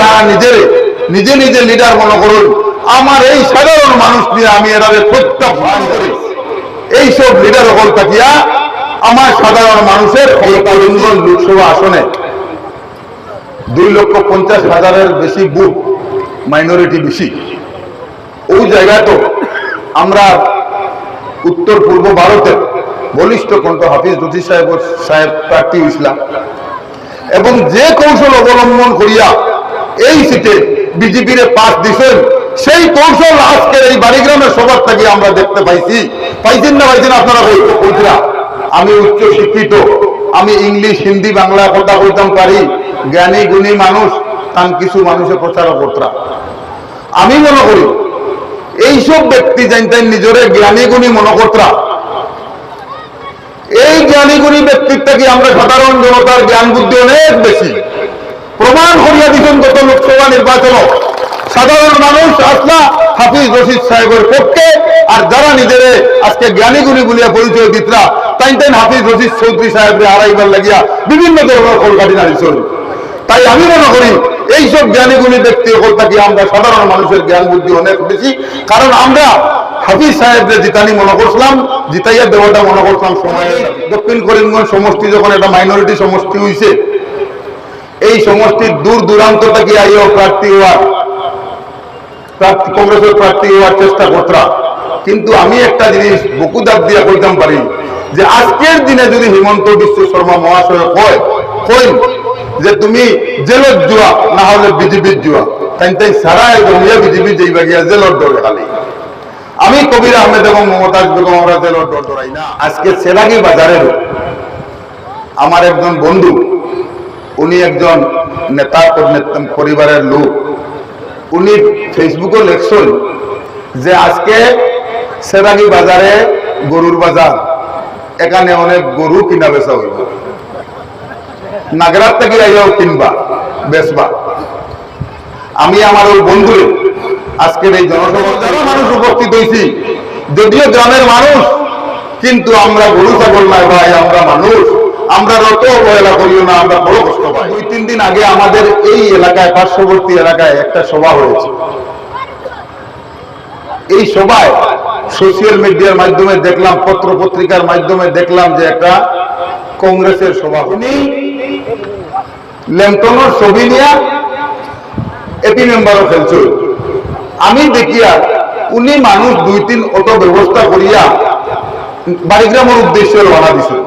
যারা নিজে নিজে নিজে লিডার মনে করুন। আমার এই সাধারণ মানুষ নিয়ে আমি এরাদের প্রত্যাখ্যান করি। এইসব লিডার হল থাকিয়া আমার সাধারণ মানুষের করিমগঞ্জ লোকসভা আসনে। দুই লক্ষ পঞ্চাশ হাজারের বেশি বুথ মাইনরিটি বেশি। ওই জায়গায় তো আমরা উত্তর পূর্ব ভারতের বলিষ্ঠ কণ্ঠ হাফিজ রুচি সাহেব সাহেব প্রার্থী ইসলাম এবং যে কৌশল অবলম্বন করিয়া এই সিটে বিজেপির পাস দিছেন। সেই কৌশল আজকের এই বাড়িগ্রামের সবার থেকে আমরা দেখতে পাইছি। পাইছেন না পাইছেন আপনারা কইছিলা আমি উচ্চ শিক্ষিত, আমি ইংলিশ, হিন্দি, বাংলা কথা কইতাম পারি। জ্ঞানী, গুণী মানুষ তান কিছু মানুষের প্রচারকর্তা আমি মনে করি, এইসব ব্যক্তি জানতেন নিজরে জ্ঞানী, গুণী মনোকর্তা এই জ্ঞানী, গুণী ব্যক্তির থেকে আমরা সাধারণ জনতার জ্ঞান বুদ্ধি অনেক বেশি? প্রমাণ করিয়া দিচ্ছেন গত লোকসভা নির্বাচন সাধারণ মানুষ আসলা হাফিজ রশিদ সাহেবের পক্ষে, আর যারা নিজের আজকে জ্ঞানী গুণী বলিয়া পরিচয় দিতরা, তাই তাই হাফিজ রশিদ চৌধুরী সাহেবরে হারাইবার লাগিয়া বিভিন্ন ধরনের কলকাটি নাড়িয়েছেন তাই আমি মনে করি, এইসব জ্ঞানী গুণী ব্যক্তি হল থাকি আমরা সাধারণ মানুষের জ্ঞান বুদ্ধি অনেক বেশি। কারণ আমরা হাফিজ সাহেবরে জিতানি মনে করছিলাম, জিতাইয়া দেওয়াটা মনে করছিলাম সময় দক্ষিণ করিমগঞ্জ সমষ্টি যখন একটা মাইনরিটি সমষ্টি হয়েছে এই সমষ্টির দূর দূরান্ত থেকে আইও প্রার্থী হওয়ার কংগ্রেসের প্রার্থী হওয়ার চেষ্টা করতরা। কিন্তু আমি একটা জিনিস বকুদাব দিয়া কইতাম পারি, যে আজকের দিনে যদি হিমন্ত বিশ্ব শর্মা মহাশয় কয় কইন যে তুমি জেলত জুয়া, না হলে বিজেপির জুয়া। তাই তাই সারা জমিয়া বিজেপি যাইবা গিয়া জেলত ডরে খালি। আমি কবির আহমেদ এবং মমতাজ বেগম আমরা জেলত ডর ডরাই না। আজকে সেলাগি বাজারের আমার একজন বন্ধু উনি একজন নেতা পরিবারের লোক। উনি ফেসবুকে লেখছেন যে আজকে সেরাগি বাজারে গরুর বাজার। এখানে অনেক গরু কিনা বেচা হইব। নাগরাত থেকে আইয়াও কিনবা, বেচবা। আমি আমার ওই বন্ধু, আজকের এই জনসভা মানুষ উপস্থিত হয়েছি যদিও গ্রামের মানুষ, কিন্তু আমরা গরু ছাগল নাই ভাই, আমরা মানুষ। আমরা রত অবহেলা করিও না, আমরা বড় কষ্ট পাই। দুই, তিন দিন আগে আমাদের এই এলাকায়, পার্শ্ববর্তী এলাকায় একটা সভা হয়েছে। এই সভায় সোশ্যাল মিডিয়ার মাধ্যমে দেখলাম পত্র পত্রিকার মাধ্যমে দেখলাম যে একটা কংগ্রেসের সভা উনি ল্যাম্পটনের ছবি নিয়ে এপি মেম্বারও খেলছিল আমি দেখিয়া উনি মানুষ দুই, তিন অটো ব্যবস্থা করিয়া বাড়িগ্রামের উদ্দেশ্যে রওনা দিছিল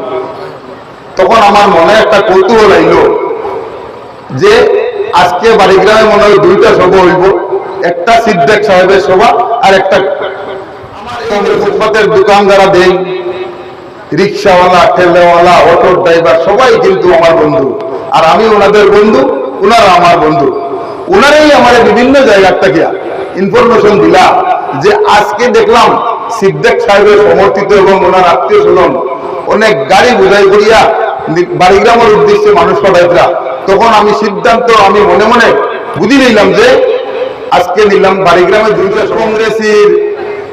তখন আমার মনে একটা কৌতূহল আইল যে আজকে বাড়িগ্রামে মনে হয় দুইটা সভা হইব। একটা সিদ্দেক সাহেবের সভা আর একটা ফুটপাতের দোকান যারা দেন রিক্সাওয়ালা, ঠেলাওয়ালা, অটো ড্রাইভার, সবাই কিন্তু আমার বন্ধু। আর আমি ওনাদের বন্ধু, ওনারা আমার বন্ধু। ওনারাই আমার বিভিন্ন জায়গার থেকে ইনফরমেশন দিলা যে আজকে দেখলাম সিদ্দেক সাহেবের সমর্থিত এবং ওনার আত্মীয় স্বজন অনেক গাড়ি বোঝাই করিয়া বাড়িগ্রামের উদ্দেশ্যে মানুষ পাঠাইতরা তখন আমি সিদ্ধান্ত, আমি মনে মনে বুঝি নিলাম যে আজকে নিলাম বাড়িগ্রামে দুইটা কংগ্রেসের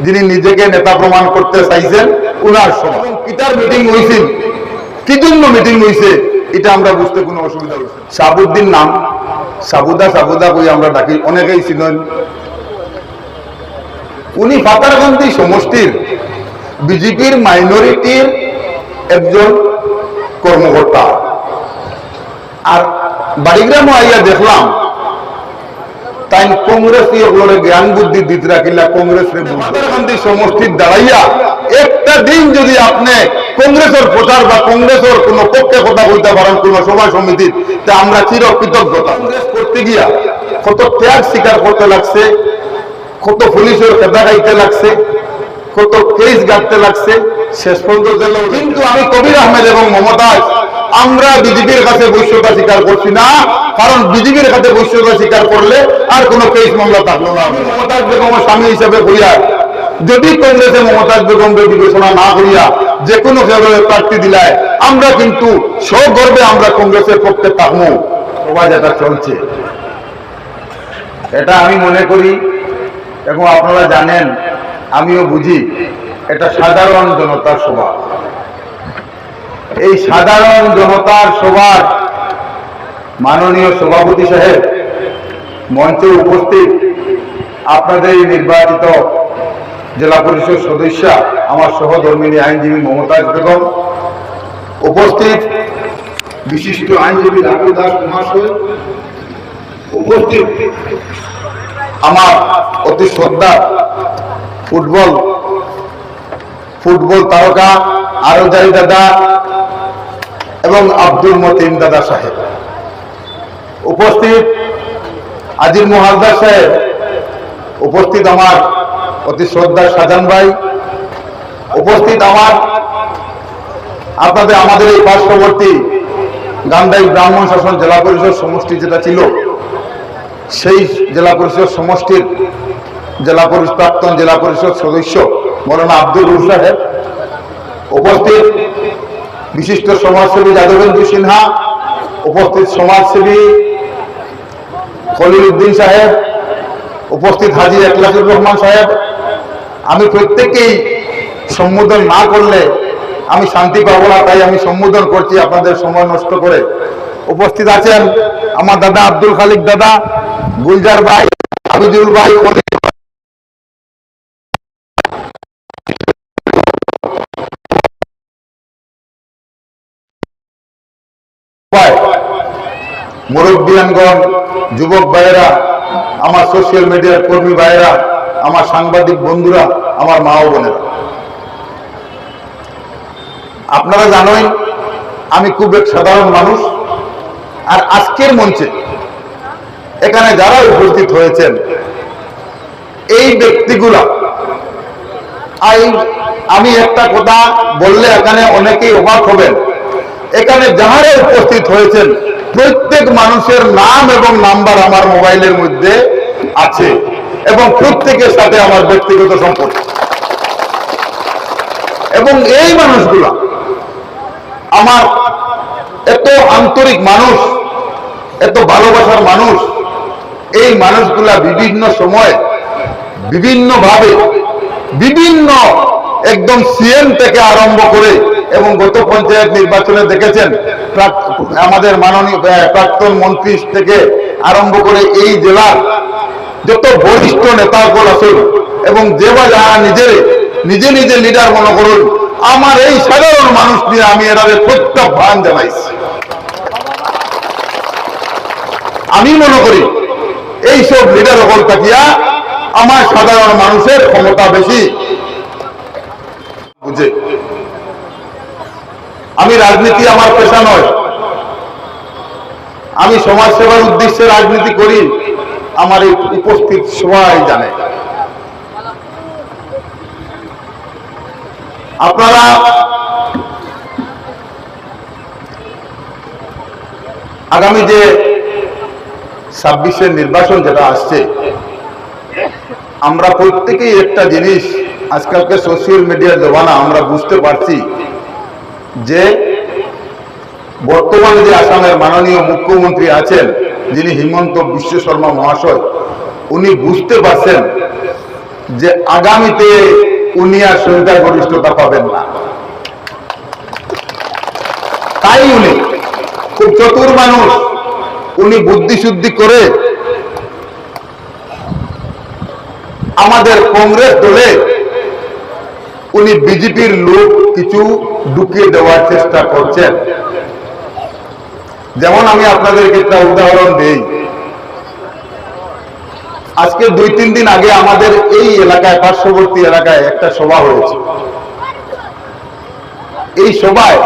যিনি নিজেকে নেতা প্রমাণ করতে চাইছেন, উনার সময় কিতার মিটিং হয়েছিল কি জন্য মিটিং হয়েছে এটা আমরা বুঝতে কোনো অসুবিধা হয়েছে সাবুদ্দিন নাম, সাবুদা সাবুদা কই আমরা ডাকি, অনেকেই চিনেন। উনি পাতারকান্দি সমষ্টির, বিজেপির মাইনরিটির একজন কর্মকর্তা। আর বাড়িগ্রামও আইয়া দেখলাম তাই কংগ্রেস ওগুলোর জ্ঞান বুদ্ধি দিতে রাখিলা কংগ্রেস গান্ধী সমষ্টির দাঁড়াইয়া একটা দিন যদি আপনি কংগ্রেসের প্রচার বা কংগ্রেসের কোন পক্ষে কথা বলতে পারেন কোন সভা সমিতির, তা আমরা চির কৃতজ্ঞতা কংগ্রেস করতে গিয়া কত ত্যাগ স্বীকার করতে লাগছে, কত পুলিশের খেদা গাইতে লাগছে কত কেস গাড়তে লাগছে, শেষ পর্যন্ত কিন্তু আমি কবির আহমেদ এবং মমতাজ আমরা বিজেপির কাছে বৈশ্যতা স্বীকার করছি না, কারণ বিজেপির কাছে বৈশ্যতা স্বীকার করলে আর কোনো কেস মামলা থাকল না। মমতাজ বেগমের স্বামী হিসেবে করিয়া যদি কংগ্রেসে মমতাজ বেগমকে বিবেচনা না করিয়া যে কোনো খেলার প্রার্থী দিলায়, আমরা কিন্তু সগর্বে আমরা কংগ্রেসের পক্ষে থাকব। সবাই যেটা চলছে। এটা আমি মনে করি, এবং আপনারা জানেন আমিও বুঝি এটা সাধারণ জনতার সভা। এই সাধারণ জনতার সভার মাননীয় সভাপতি সাহেব মঞ্চে উপস্থিত আপনাদের নির্বাচিত জেলা পরিষদ সদস্য, আমার সহধর্মিনী আইনজীবী মমতাজ বেগম, উপস্থিত বিশিষ্ট আইনজীবী রাঘু দাস উপস্থিত আমার অতি শ্রদ্ধা ফুটবল। ফুটবল তারকা আরজাই দাদা এবং আব্দুল মতিন দাদা সাহেব। উপস্থিত আজির মোহালদার সাহেব। উপস্থিত আমার অতি শ্রদ্ধা সাজান ভাই। উপস্থিত আমার আপনাদের আমাদের এই পার্শ্ববর্তী গান্ধাই ব্রাহ্মণ শাসন জেলা পরিষদ সমষ্টি যেটা ছিল, সেই জেলা পরিষদ সমষ্টির জেলা পরিষদ, প্রাক্তন জেলা পরিষদ সদস্য মৌলানা আব্দুল রুফ সাহেব। উপস্থিত বিশিষ্ট সমাজসেবী যাদবেন্দু সিনহা, উপস্থিত সমাজসেবী খলিল উদ্দিন সাহেব, উপস্থিত হাজি একলাসুর রহমান সাহেব। আমি প্রত্যেকেই সম্বোধন না করলে আমি শান্তি পাবো না, তাই আমি সম্বোধন করছি আপনাদের সময় নষ্ট করে। উপস্থিত আছেন আমার দাদা আব্দুল খালিক দাদা, গুলজার ভাই, আবিদুল ভাই মুরব্বিয়ানগণ, যুবক ভাইয়েরা, আমার সোশ্যাল মিডিয়ার কর্মী ভাইয়েরা, আমার সাংবাদিক বন্ধুরা, আমার মা বোনেরা। আপনারা জানেন আমি খুব এক সাধারণ মানুষ, আর আজকের মঞ্চে এখানে যারা উপস্থিত হয়েছেন, এই ব্যক্তিগুলা আমি একটা কথা বললে এখানে অনেকেই অবাক হবেন। এখানে যাহারা উপস্থিত হয়েছেন, প্রত্যেক মানুষের নাম এবং নাম্বার আমার মোবাইলের মধ্যে আছে এবং প্রত্যেকের সাথে আমার ব্যক্তিগত সম্পর্ক। এবং এই মানুষগুলা আমার এত আন্তরিক মানুষ, এত ভালোবাসার মানুষ, এই মানুষগুলা বিভিন্ন সময় বিভিন্ন ভাবে বিভিন্ন একদম সিএম থেকে আরম্ভ করে এবং গত পঞ্চায়েত নির্বাচনে দেখেছেন আমাদের মাননীয় প্রাক্তন মন্ত্রী থেকে আরম্ভ করে এই জেলার যত বরিষ্ঠ নেতাগুলো আছেন এবং যে বা যারা নিজের, নিজে নিজে লিডার মনে করুন, আমার এই সাধারণ মানুষ নিয়ে আমি এরাদের প্রত্যাহ্বান জানাইছি। আমি মনে করি এইসব লিডার হল থাকিয়া আমার সাধারণ মানুষের ক্ষমতা বেশি। বুঝে? আমি রাজনীতি আমার পেশা নয়। আমি সমাজ সেবার উদ্দেশ্যে রাজনীতি করি, আমার এই উপস্থিত সবাই জানে। আপনারা আগামী যে ছাব্বিশের নির্বাচন যেটা আসছে, আমরা প্রত্যেকেই একটা জিনিস, আজকালকে সোশ্যাল মিডিয়ার জমানা আমরা বুঝতে পারছি যে বর্তমানে যে আসামের মাননীয় মুখ্যমন্ত্রী আছেন, যিনি হিমন্ত বিশ্ব শর্মা মহাশয়, উনি বুঝতে পারছেন যে আগামীতে উনি আর সংখ্যাগরিষ্ঠতা পাবেন না। তাই উনি খুব চতুর মানুষ, উনি বুদ্ধি শুদ্ধি করে আমাদের কংগ্রেস দলে উনি বিজেপির লোক কিছু ঢুকিয়ে দেওয়ার চেষ্টা করছেন। যেমন আমি আপনাদেরকে একটা উদাহরণ দেই। আজকে দুই, তিন দিন আগে আমাদের এই এলাকায়, পার্শ্ববর্তী এলাকায় একটা সভা হয়েছে। এই সভায়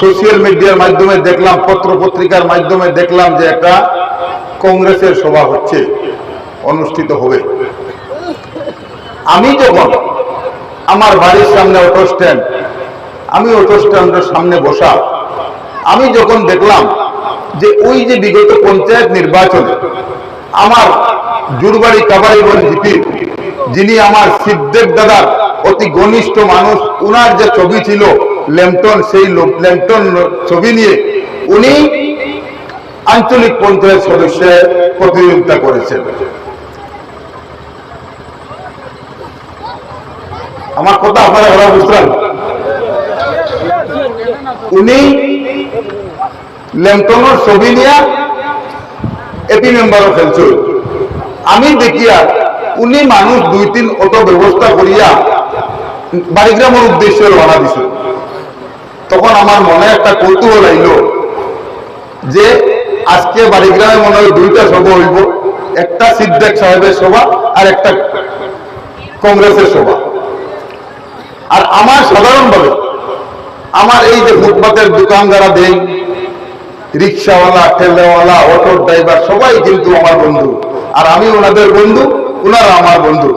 সোশ্যাল মিডিয়ার মাধ্যমে দেখলাম পত্র পত্রিকার মাধ্যমে দেখলাম যে একটা কংগ্রেসের সভা হচ্ছে, অনুষ্ঠিত হবে। আমি যখন আমার বাড়ির সামনে অটো স্ট্যান্ড আমি অটো স্ট্যান্ডের সামনে বসা। আমি যখন দেখলাম যে ওই যে বিগত পঞ্চায়েত নির্বাচনে আমার জুরবাড়ি কাবারিগঞ্জ জিপির যিনি আমার শিবদেব দাদার অতি ঘনিষ্ঠ মানুষ, উনার যে ছবি ছিল ল্যাম্পটন, সেই ল্যাম্পটন ছবি নিয়ে উনি আঞ্চলিক পঞ্চায়েত সদস্যের প্রতিযোগিতা করেছেন। আমার কথা আপনারা ওরা বুঝলেন উনি ল্যাম্পটনের ছবি নিয়ে এপি মেম্বারও খেলছিল আমি দেখিয়া উনি মানুষ দুই তিন অটো ব্যবস্থা করিয়া বাড়িগ্রামের উদ্দেশ্যে রওনা দিছে। তখন আমার মনে একটা কৌতূহল আইল যে আজকে বাড়িগ্রামে মনে হয় দুইটা সভা হইব, একটা সিদ্দেক সাহেবের সভা আর একটা কংগ্রেসের সভা। আর আমার সাধারণভাবে আমার এই যে ফুটপাতের দোকান যারা দেন রিক্সাওয়ালা, ঠেলাওয়ালা, অটো ড্রাইভার, সবাই কিন্তু আমার বন্ধু। আর আমি ওনাদের বন্ধু, ওনারা আমার বন্ধু।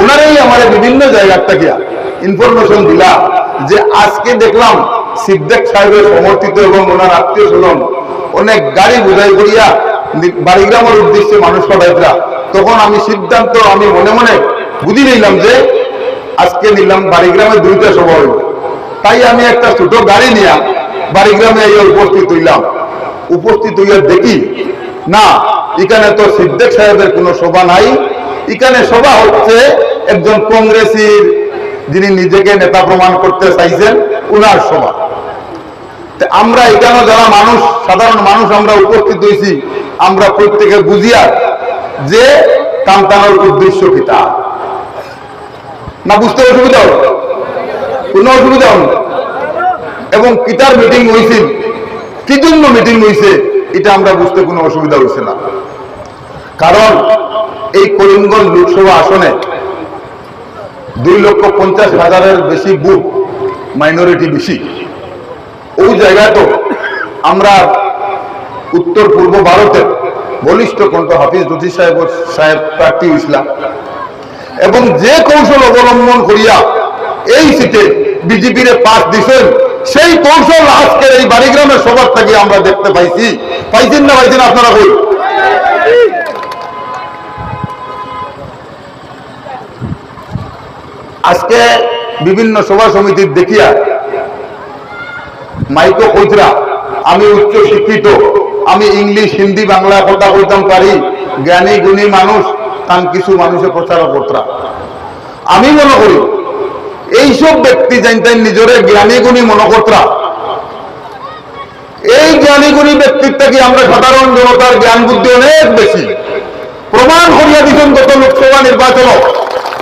ওনারাই আমার বিভিন্ন জায়গার থেকে ইনফরমেশন দিলা যে আজকে দেখলাম সিদ্দেক সাহেবের সমর্থিত এবং ওনার আত্মীয় স্বজন অনেক গাড়ি বোঝাই করিয়া বাড়িগ্রামের উদ্দেশ্যে মানুষ পাঠাইতরা তখন আমি সিদ্ধান্ত, আমি মনে মনে বুঝি নিলাম যে আজকে নিলাম বাড়িগ্রামে দুইটা সভা হইব। তাই আমি একটা ছোট গাড়ি নিয়ে বাড়িগ্রামে উপস্থিত হইলাম। উপস্থিত হইয়া দেখি, না, এখানে তো সিদ্দেক সাহেবের কোনো সভা নাই। এখানে সভা হচ্ছে একজন কংগ্রেসীর যিনি নিজেকে নেতা প্রমাণ করতে চাইছেন, উনার সভা। আমরা এখানে যারা মানুষ, সাধারণ মানুষ আমরা উপস্থিত হয়েছি, আমরা প্রত্যেকে বুঝিয়া যে কান্তানোর উদ্দেশ্য কিতা না, বুঝতে অসুবিধা হল এবং কিতার মিটিং হয়েছিল কি জন্য মিটিং হয়েছে এটা আমরা বুঝতে কোনো অসুবিধা হয়েছে না। কারণ এই করিমগঞ্জ লোকসভা আসনে দুই লক্ষ পঞ্চাশ হাজারের বেশি বুথ মাইনরিটি বেশি। ওই জায়গায় তো আমরা উত্তর পূর্ব ভারতের বলিষ্ঠ কণ্ঠ হাফিজ রফি সাহেব সাহেব প্রার্থী ইসলাম এবং যে কৌশল অবলম্বন করিয়া এই সিটে বিজেপির পাশ দিছেন। সেই কৌশল আজকের এই বাড়িগ্রামের সবার থেকে আমরা দেখতে পাইছি। পাইছেন না পাইছেন আপনারা কই আজকে বিভিন্ন সভা সমিতির দেখিয়া মাইকো কইতরা আমি উচ্চ শিক্ষিত, আমি ইংলিশ, হিন্দি, বাংলা কথা কইতাম পারি, জ্ঞানী, গুণী মানুষ তান কিছু মানুষের প্রচার করতরা আমি মনে করি এইসব ব্যক্তি জানতেন নিজরে জ্ঞানী গুণী মনে করতরা এই জ্ঞানী গুণী ব্যক্তির থেকে আমরা সাধারণ জনতার জ্ঞান বুদ্ধি অনেক বেশি? প্রমাণ করিয়া দিচ্ছেন গত লোকসভা নির্বাচন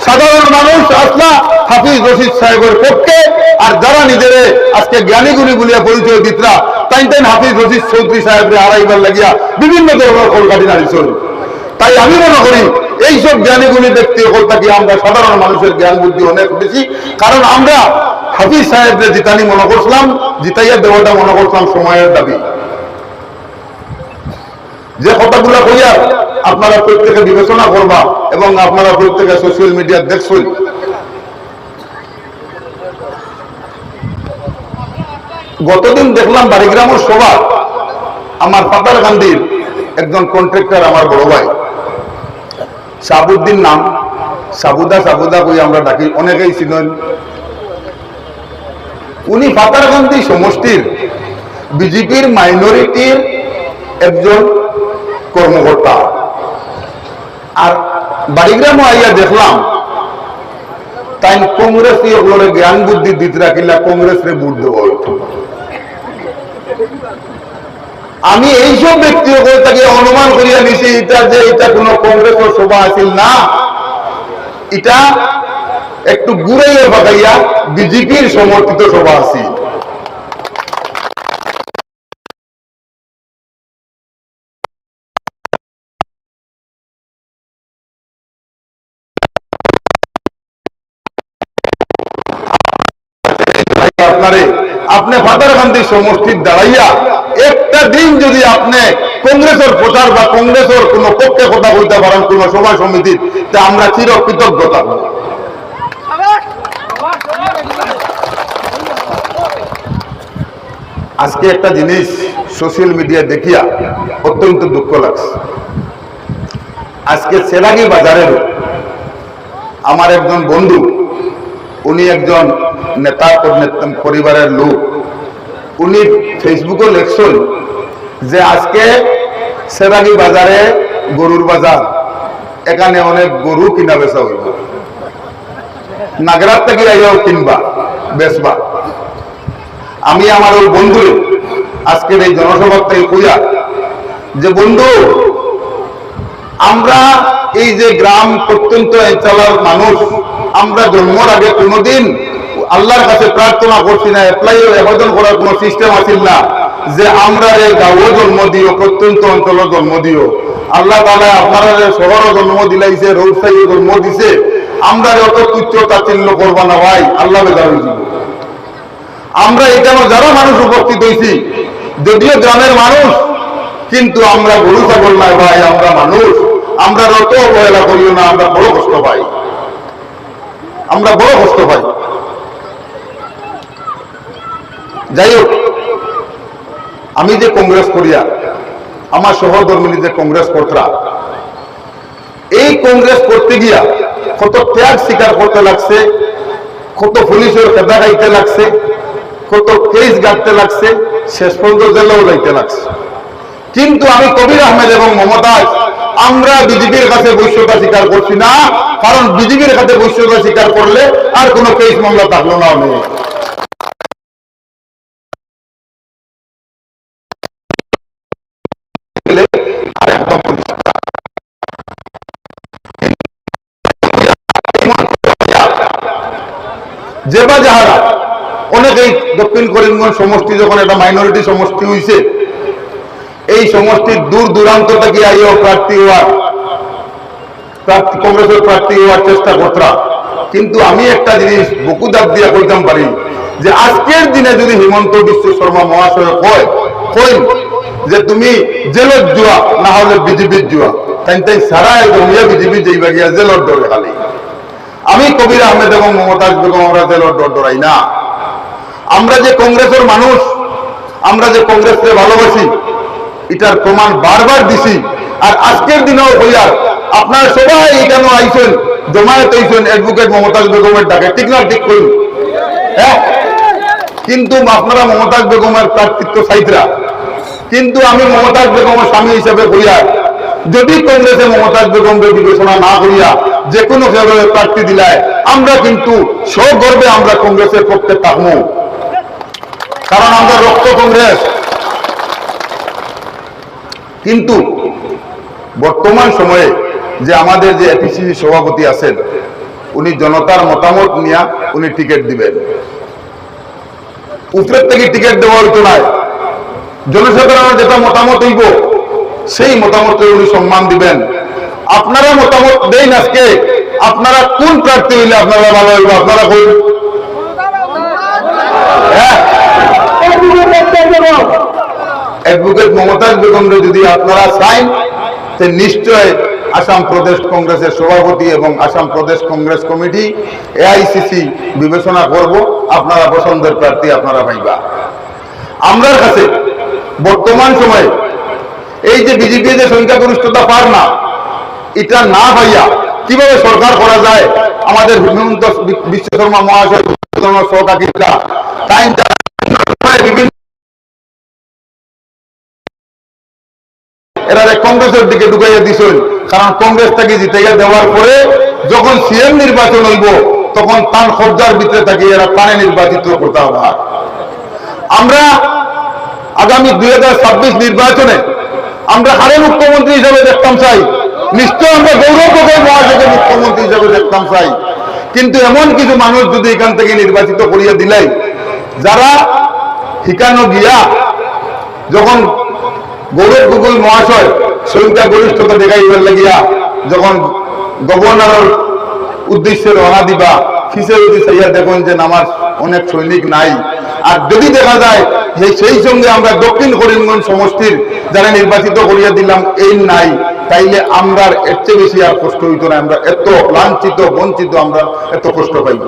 সাধারণ মানুষ আসলা হাফিজ রশিদ সাহেবের পক্ষে, আর যারা নিজেরে আজকে জ্ঞানী গুণী বলিয়া পরিচয় দিতরা, তাই তাই হাফিজ রশিদ চৌধুরী সাহেবের হারাইবার লাগিয়া বিভিন্ন ধরনের কলকাটি নাড়িয়েছেন তাই আমি মনে করি, এইসব জ্ঞানী গুণী ব্যক্তি থাকি আমরা সাধারণ মানুষের জ্ঞান বুদ্ধি অনেক বেশি? কারণ আমরা হাফিজ সাহেবরে জিতানি মনে করছিলাম, জিতাইয়া দেওয়াটা মনে করছিলাম সময়ের দাবি। যে কথাগুলো কইয়া আপনারা প্রত্যেকে বিবেচনা করবা এবং আপনারা প্রত্যেকে সোশ্যাল মিডিয়া দেখছেন গতদিন দেখলাম বাড়িগ্রামের সভা আমার পাতার গান্ধীর একজন কন্ট্রাক্টর আমার বড় ভাই। সাবুদ্দিন নাম। সাবুদা সাবুদা কই আমরা ডাকি, অনেকেই চিনেন। উনি ফাতারকান্দি সমষ্টির বিজেপির মাইনরিটির একজন কর্মকর্তা। আর বাড়িগ্রামও আইয়া দেখলাম তাই কংগ্রেস জ্ঞান বুদ্ধি দিতে রাখিলা কংগ্রেস রে ভোট দেব আমি এইসব ব্যক্তি তাকে অনুমান করিয়া নিছি এটা যে এটা কোনো কংগ্রেসের সভা আছিল না। এটা একটু ঘুরাইয়া বাগাইয়া বিজেপির সমর্থিত সভা আছিল। সমষ্টির দাঁড়াইয়া একটা দিন যদি আপনি কংগ্রেসের প্রচার বা কংগ্রেসের কোন পক্ষে কথা বলতে পারেন, কোন সভা সমিতির তা আমরা চির কৃতজ্ঞতা আজকে একটা জিনিস সোশ্যাল মিডিয়া দেখিয়া অত্যন্ত দুঃখ লাগছে। আজকে সেরাগি বাজারের আমার একজন বন্ধু, উনি একজন নেতা পরি- পরিবারের লোক। উনি ফেসবুকে লেখছেন যে আজকে সেরাগি বাজারে গরুর বাজার। এখানে অনেক গরু কিনা বেচা হইব। নাগরাত থেকে আইয়াও কিনবা, বেচবা। আমি আমার ওই বন্ধু, আজকের এই জনসভা থেকে কইয়া যে বন্ধু, আমরা এই যে গ্রাম প্রত্যন্ত অঞ্চলের মানুষ, আমরা জন্মর আগে কোনোদিন আল্লাহর কাছে প্রার্থনা করছি না অ্যাপ্লাই আবেদন করার কোনো সিস্টেম আছিল না যে আমরা এই গাঁও জন্ম দিও, প্রত্যন্ত অঞ্চল জন্ম দিও। আল্লাহ তালা আপনারা যে শহরও জন্ম দিলাইছে রৌসাই জন্ম দিছে, আমরা অত তুচ্ছ তাচ্ছিল্য করবা না ভাই, আল্লাহ আমরা এখানে যারা মানুষ উপস্থিত হয়েছি যদিও গ্রামের মানুষ, কিন্তু আমরা গরু ছাগল নাই ভাই, আমরা মানুষ। আমরা অত অবহেলা করিও না, আমরা বড় কষ্ট পাই। আমরা বড় কষ্ট পাই। যাই হোক, আমি যে কংগ্রেস করিয়া, আমার সহধর্মিনী যে কংগ্রেস কর্তা, এই কংগ্রেস করতে গিয়া কত ত্যাগ স্বীকার করতে লাগছে, কত পুলিশের খেদা গাইতে লাগছে, কত কেস গাড়তে লাগছে, শেষ পর্যন্ত জেলেও যাইতে লাগছে। কিন্তু আমি কবির আহমেদ এবং মমতাজ আমরা বিজেপির কাছে বৈশ্যতা স্বীকার করছি না, কারণ বিজেপির কাছে বৈশ্যতা স্বীকার করলে আর কোনো কেস মামলা থাকল না যে বা যাহারা অনেকেই দক্ষিণ করিমগঞ্জ সমষ্টি যখন একটা মাইনরিটি সমষ্টি হয়েছে এই সমষ্টির দূর দূরান্ত থেকে আইও প্রার্থী হওয়ার, প্রার্থী কংগ্রেসের প্রার্থী হওয়ার চেষ্টা করতরা। কিন্তু আমি একটা জিনিস বুকু দাব দিয়ে কইতাম পারি, যে আজকের দিনে যদি হিমন্ত বিশ্ব শর্মা মহাশয় কয় কইন যে তুমি জেলত জুয়া, না হলে বিজেপির জুয়া। তাই তাই সারা জমিয়া বিজেপি যাইবা গিয়া জেলত ডরে খালি। আমি কবির আহমেদ এবং মমতাজ বেগম আমরা ডরাই না। আমরা যে কংগ্রেসের মানুষ, আমরা যে কংগ্রেসকে ভালোবাসি, এটার প্রমাণ বারবার দিছি। আর আজকের দিনেও হইয়ার আপনারা সবাই এখানে আইছেন? জমায়েত হইছেন অ্যাডভোকেট মমতাজ বেগমের ডাকে, ঠিক না ঠিক করুন হ্যাঁ? কিন্তু আপনারা মমতাজ বেগমের প্রার্থিত্ব সাইতরা। কিন্তু আমি মমতাজ বেগমের স্বামী হিসেবে হইয়ার যদি কংগ্রেসে মমতাজ বেগমকে বিবেচনা না করিয়া যে কোনো খেলায় প্রার্থী দিলায়, আমরা কিন্তু সগর্বে আমরা কংগ্রেসের পক্ষে থাকব। কারণ আমরা রক্ত কংগ্রেস। কিন্তু বর্তমান সময়ে যে আমাদের যে এপিসিসি সভাপতি আছেন, উনি জনতার মতামত নিয়ে উনি টিকিট দিবেন। উপরের থেকে টিকিট দেওয়া হইতো নাই। জনসাধারণের যেটা মতামত হইব, সেই মতামতকে উনি সম্মান দিবেন। আপনারা মতামত দেন আজকে। আপনারা কোন প্রার্থী হইলে আপনারা ভালো হইব? আপনারা হ্যাঁ। অ্যাডভোকেট মমতাজ বেগমরে যদি আপনারা চান তে নিশ্চয় আসাম প্রদেশ কংগ্রেসের সভাপতি এবং আসাম প্রদেশ কংগ্রেস কমিটি এআইসিসি বিবেচনা করব, আপনারা পছন্দের প্রার্থী আপনারা পাইবা। আমরা কাছে বর্তমান সময়ে এই যে বিজেপি যে সংখ্যাগরিষ্ঠতা পার না এটা না পাইয়া কীভাবে সরকার করা যায়? আমাদের হিমন্ত বিশ্ব শর্মা মহাশয় সহকারীরা এরা কংগ্রেসের দিকে ঢুকাইয়া দিছেন, কারণ কংগ্রেস থেকে জিতাইয়া দেওয়ার পরে যখন সিএম নির্বাচন হইব, তখন তার কবজার ভিতরে থাকে এরা পানে নির্বাচিত করতে হবে। আমরা আগামী দুই হাজার ছাব্বিশ নির্বাচনে আমরা হারে মুখ্যমন্ত্রী হিসাবে দেখতাম চাই। নিশ্চয় আমরা গৌরব গগৈ মহাশয়কে মুখ্যমন্ত্রী হিসাবে দেখতাম চাই কিন্তু এমন কিছু মানুষ যদি এখান থেকে নির্বাচিত করিয়া দিলাই, যারা ঠিকানো গিয়া যখন গৌরব গগৈ মহাশয় সংখ্যা গরিষ্ঠতা দেখাইবার লাগিয়া যখন গভর্নরের উদ্দেশ্যে রওনা দিবা ফিসে যদি সাইয়া দেখুন যে আমার অনেক সৈনিক নাই। আর যদি দেখা যায়, সেই সঙ্গে আমরা দক্ষিণ করিমগঞ্জ সমষ্টির যারা নির্বাচিত করিয়া দিলাম, এই নাই। তাইলে আমরা এর চেয়ে বেশি আর কষ্ট হইতো না। আমরা এত লাঞ্ছিত, বঞ্চিত, আমরা এত কষ্ট পাইব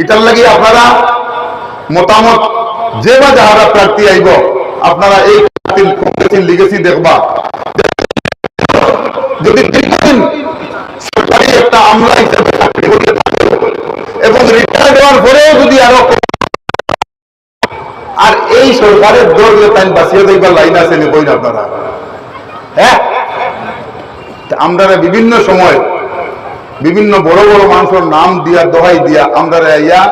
এটার লাগি আপনারা মতামত, যে বা যাহারা প্রার্থী আইব, আপনারা এই কংগ্রেসের লিগেসি দেখবা। যদি দীর্ঘদিন সরকারি একটা আমলা হিসেবে চাকরি করতে থাকে এবং রিটায়ার দেওয়ার পরেও যদি আরও আর এই সরকারের তাই বাঁচিয়ে দেখবার লাইন আছে না আপনারা? হ্যাঁ? আমরা বিভিন্ন সময় বিভিন্ন বড় বড় মানুষের নাম দিয়া, দোহাই দিয়া আমরা ইয়া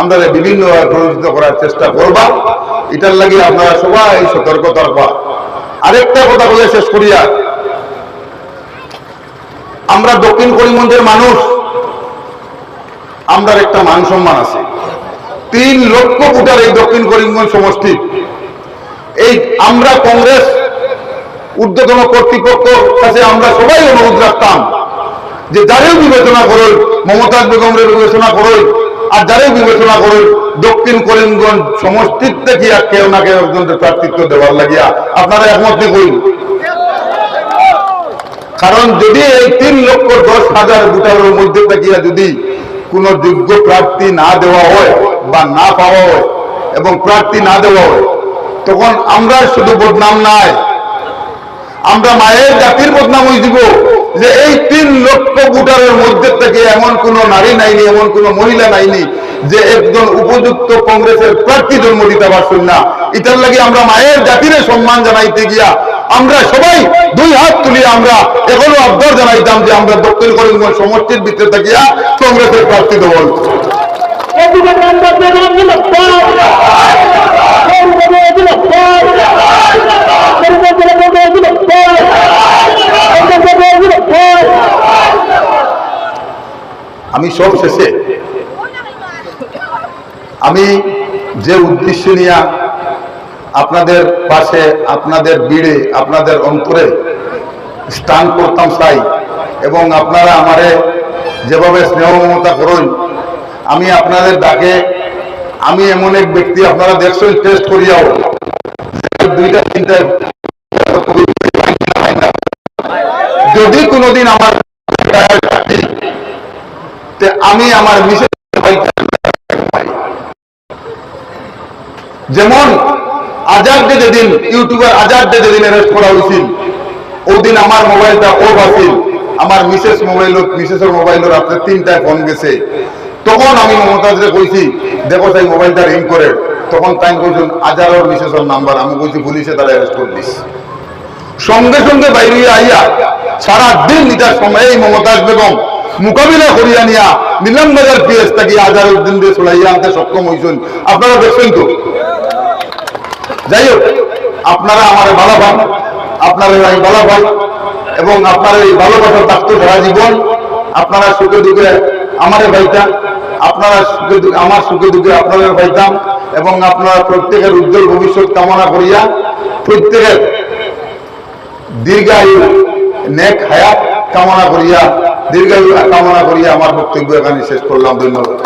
আমরা বিভিন্ন প্ররোচিত করার চেষ্টা করবা। এটার লাগি আপনারা সবাই সতর্ক থাকবা। আরেকটা কথা বলে শেষ করিয়া, আমরা দক্ষিণ করিমগঞ্জের মানুষ আমরা একটা মান সম্মান আছে। তিন লক্ষ ভোটার এই দক্ষিণ করিমগঞ্জ সমষ্টি। এই আমরা কংগ্রেস, ঊর্ধ্বতন কর্তৃপক্ষ কাছে আমরা সবাই অনুরোধ রাখতাম যে যারেও বিবেচনা করুন, মমতাজ বেগমের বিবেচনা করুন, আর যারেও বিবেচনা করুন, দক্ষিণ করিমগঞ্জ সমষ্টির থেকে আর কেউ না কেউ একজনের প্রার্থিত্ব দেওয়ার লাগিয়া আপনারা একমত করুন কারণ যদি এই তিন লক্ষ দশ হাজার ভোটারের মধ্যে থাকিয়া যদি কোন যোগ্য প্রার্থী না দেওয়া হয় বা না পাওয়া হয় এবং প্রার্থী না দেওয়া হয়, তখন আমরা শুধু বদনাম নাই। আমরা মায়ের জাতির বদনাম দিব যে এই তিন লক্ষ ভোটারের মধ্যে থেকে এমন কোন নারী নাইনি, এমন কোন মহিলা নাইনি যে একজন উপযুক্ত কংগ্রেসের প্রার্থী জন্ম দিতে পারছেন না। এটার লাগে আমরা মায়ের জাতিরে সম্মান জানাইতে গিয়া আমরা সবাই দুই হাত তুলিয়ে আমরা এখনও আবদার জানাইতাম যে আমরা দক্ষিণ করিমগঞ্জ সমষ্টির ভিতরে থাকিয়া কংগ্রেসের প্রার্থী দেবো। আমি সব শেষে, আমি যে উদ্দেশ্য নিয়ে আপনাদের পাশে, আপনাদের বিড়ে আপনাদের অন্তরে স্থান করতাম চাই এবং আপনারা আমারে যেভাবে স্নেহ মমতা করুন আমি আপনাদের ডাকে, আমি এমন এক ব্যক্তি, আপনারা দেখছেন টেস্ট করিয়াও। দুইটা, তিনটা, যদি কোনোদিন আমার আমি আমার মিসেস যেমন আজাদ ডে যেদিন ইউটিউবার আজাদ ডে যেদিন অ্যারেস্ট করা হয়েছিল ওই দিন আমার মোবাইলটা অফ আছিল। আমার মিসেস মোবাইল, মিসেসের মোবাইলের আপনার তিনটায় ফোন গেছে। তখন আমি মমতাজরে কইছি, দেখো তাই মোবাইলটা রিং করে। তখন তাই কইছেন আজারের মিসেসের নাম্বার। আমি কইছি, পুলিশে তারা অ্যারেস্ট করে দিস। সঙ্গে সঙ্গে বাইরে আইয়া সারা দিন নিতার সময় এই মমতাজ বেগম মোকাবিলা করিয়া নিয়া নিলাম বাজার পিএস থাকি আজার উদ্দিন দিয়ে চলাইয়া আনতে সক্ষম হয়েছেন আপনারা দেখছেন তো? যাই হোক আপনারা আমার ভালো পান আপনারা আমি ভালো পাই এবং আপনার এই ভালোবাসা থাকতো সারা জীবন আপনারা সুখে দুঃখে আমারে ভাইতাম আপনারা সুখে দুঃখে, আমার সুখে দুঃখে আপনাদের ভাইতাম এবং আপনারা প্রত্যেকের উজ্জ্বল ভবিষ্যৎ কামনা করিয়া প্রত্যেকের দীর্ঘায়ু নেক হায়াত কামনা করিয়া, দীর্ঘায়ু কামনা করিয়া আমার বক্তব্য এখানে শেষ করলাম। ধন্যবাদ।